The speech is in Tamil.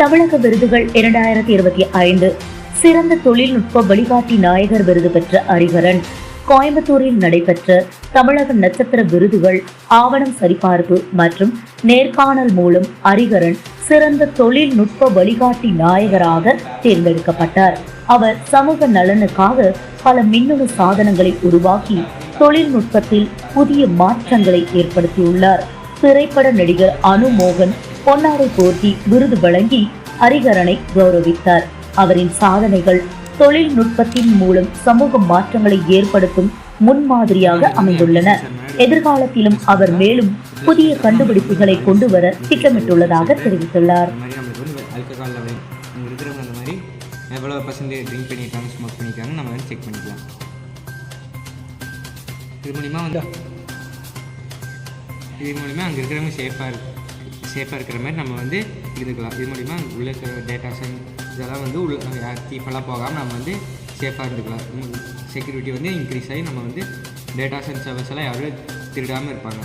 தமிழக விருதுகள் இரண்டாயிரத்தி இருபத்தி ஐந்து. சிறந்த தொழில்நுட்ப வழிகாட்டி நாயகர் விருது பெற்ற ஹரிகரன் கோயம்புத்தூரில் நடைபெற்ற தமிழக நட்சத்திர விருதுகள் ஆவணம் சரிபார்ப்பு மற்றும் நேர்காணல் மூலம் ஹரிகரன் சிறந்த தொழில்நுட்ப வழிகாட்டி நாயகராக தேர்ந்தெடுக்கப்பட்டார். அவர் சமூக நலனுக்காக பல மின்னணு சாதனங்களை உருவாக்கி தொழில்நுட்பத்தில் புதிய மாற்றங்களை ஏற்படுத்தியுள்ளார். திரைப்பட நடிகர் அனு மோகன் பொன்னாடை போர்த்தி விருது வழங்கி ஹரிகரனை கௌரவித்தார். அவரின் சாதனைகள் தொழில்நுட்பத்தின் மூலம் சமூக மாற்றங்களை ஏற்படுத்தும் முன்மாதிரியாக அமைந்துள்ளன. எதிர்காலத்திலும் அவர் மேலும் புதிய கண்டுபிடிப்புகளை கொண்டு வர திட்டமிட்டுள்ளதாக தெரிவித்துள்ளார். எவ்வளோ பர்சன்டேஜ் ட்ரிங்க் பண்ணியிருக்காங்க ஸ்மோக் பண்ணியிருக்காங்க நம்ம வந்து செக் பண்ணிக்கலாம் இது மூலிமா வந்து இது மூலிமா அங்கே இருக்கிறவங்க சேஃபாக சேஃபாக இருக்கிற மாதிரி நம்ம வந்து இருக்கலாம். இது மூலிமா உள்ள இருக்கிற டேட்டாஸ் இதெல்லாம் வந்து உள்ள தீப்பெல்லாம் போகாமல் நம்ம வந்து சேஃபாக இருந்துக்கலாம். செக்யூரிட்டி வந்து இன்க்ரீஸ் ஆகி நம்ம வந்து டேட்டா அண்ட் சர்வீஸ் எல்லாம் யாரும் திருடாமல் இருப்பாங்க.